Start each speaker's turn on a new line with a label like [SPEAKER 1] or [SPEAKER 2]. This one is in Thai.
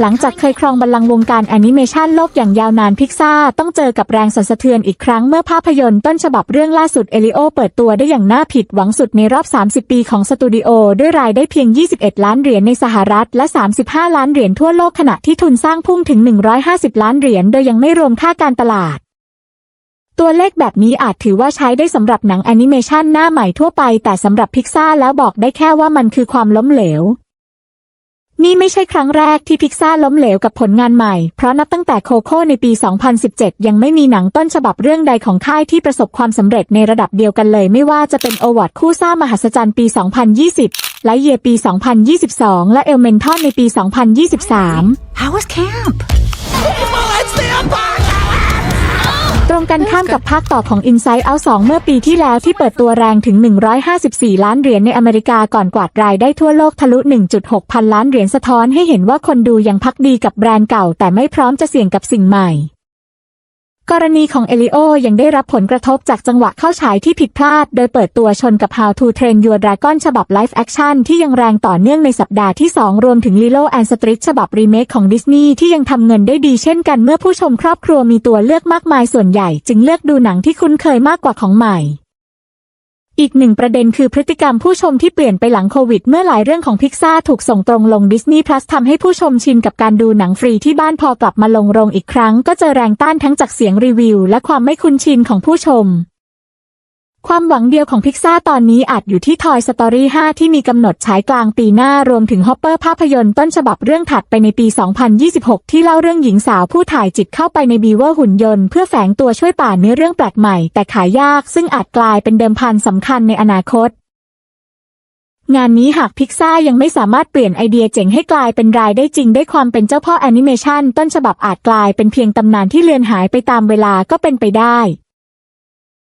[SPEAKER 1] หลังจากเคยครองบัลลังก์วงการแอนิเมชันโลกอย่างยาวนานพิกซ่าต้องเจอกับแรงสั่นสะเทือนอีกครั้งเมื่อภาพยนตร์ต้นฉบับเรื่องล่าสุดเอลิโอเปิดตัวได้อย่างน่าผิดหวังสุดในรอบ 30 ปีของสตูดิโอด้วยรายได้เพียง 21 ล้านเหรียญในสหรัฐ และ 35 ล้านเหรียญทั่วโลกขณะที่ทุนสร้างพุ่งถึง 150 ล้านเหรียญโดยยังไม่รวมค่าการตลาดตัวเลขแบบนี้อาจถือว่าใช้ได้สำหรับหนังแอนิเมชันหน้าใหม่ทั่วไป แต่สำหรับพิกซ่าแล้วบอกได้แค่ว่ามันคือความล้มเหลว นี่ไม่ใช่ครั้งแรกที่พิกซ่าล้มเหลวกับผลงานใหม่ เพราะนับตั้งแต่โคโค่ในปี 2017 ยังไม่มีหนังต้นฉบับเรื่องใดของค่ายที่ประสบความสำเร็จในระดับเดียวกันเลย ไม่ว่าจะเป็นโอวัตคู่ซ่ามหัศจรรย์ปี 2020 และเยปี 2022 และเอลเมนทอนในปี 2023
[SPEAKER 2] How was camp?
[SPEAKER 1] รงกันข้ามกับภาคต่อของ Inside Out 2 เมื่อปีที่แล้วที่เปิดตัวแรงถึง 154 ล้านเหรียญในอเมริกาก่อนกวาดรายได้ทั่วโลกทะลุ 1.6 พันล้านเหรียญสะท้อนให้เห็นว่าคนดูยังพักดีกับแบรนด์เก่าแต่ไม่พร้อมจะเสี่ยงกับสิ่งใหม่ กรณีของเอลิโอยังได้รับผลกระทบจากจังหวะเข้าฉายที่ผิดพลาด โดยเปิดตัวชนกับ How to Train Your Dragon ฉบับ Live Action ที่ยังแรงต่อเนื่องในสัปดาห์ที่ 2 รวมถึง Lilo and Stitch ฉบับรีเมคของดิสนีย์ที่ยังทำเงินได้ดีเช่นกันเมื่อผู้ชมครอบครัวมีตัวเลือกมากมายส่วนใหญ่ จึงเลือกดูหนังที่คุ้นเคยมากกว่าของใหม่ อีกหนึ่งประเด็นคือพฤติกรรมผู้ชมที่เปลี่ยนไปหลังโควิด เมื่อหลายเรื่องของพิกซ่าถูกส่งตรงลงดิสนีย์พลัสทำให้ผู้ชมชินกับการดูหนังฟรีที่บ้านพอกลับมาลงโรงอีกครั้ง ก็เจอแรงต้านทั้งจากเสียงรีวิว และความไม่คุ้นชินของผู้ชม ความหวังเดียวของพิกซ่าตอนนี้อาจอยู่ที่ Toy Story 5ที่มีกำหนดฉายกลางปีหน้ารวมถึงฮอปเปอร์ภาพยนตร์ต้นฉบับเรื่องถัดไปในปี 2026 ที่เล่าเรื่องหญิงสาวผู้ถ่ายจิตเข้าไปในบีเวอร์หุ่นยนต์เพื่อแฝงตัวช่วยป่าเนื้อเรื่องแปลกใหม่แต่ขายยากซึ่งอาจกลายเป็นเดิมพันสำคัญในอนาคต งานนี้หากพิกซ่ายังไม่สามารถเปลี่ยนไอเดียเจ๋งให้กลายเป็นรายได้จริงได้ความเป็นเจ้าพ่อแอนิเมชันต้นฉบับอาจกลายเป็นเพียงตำนานที่เลือนหายไปตามเวลาก็เป็นไปได้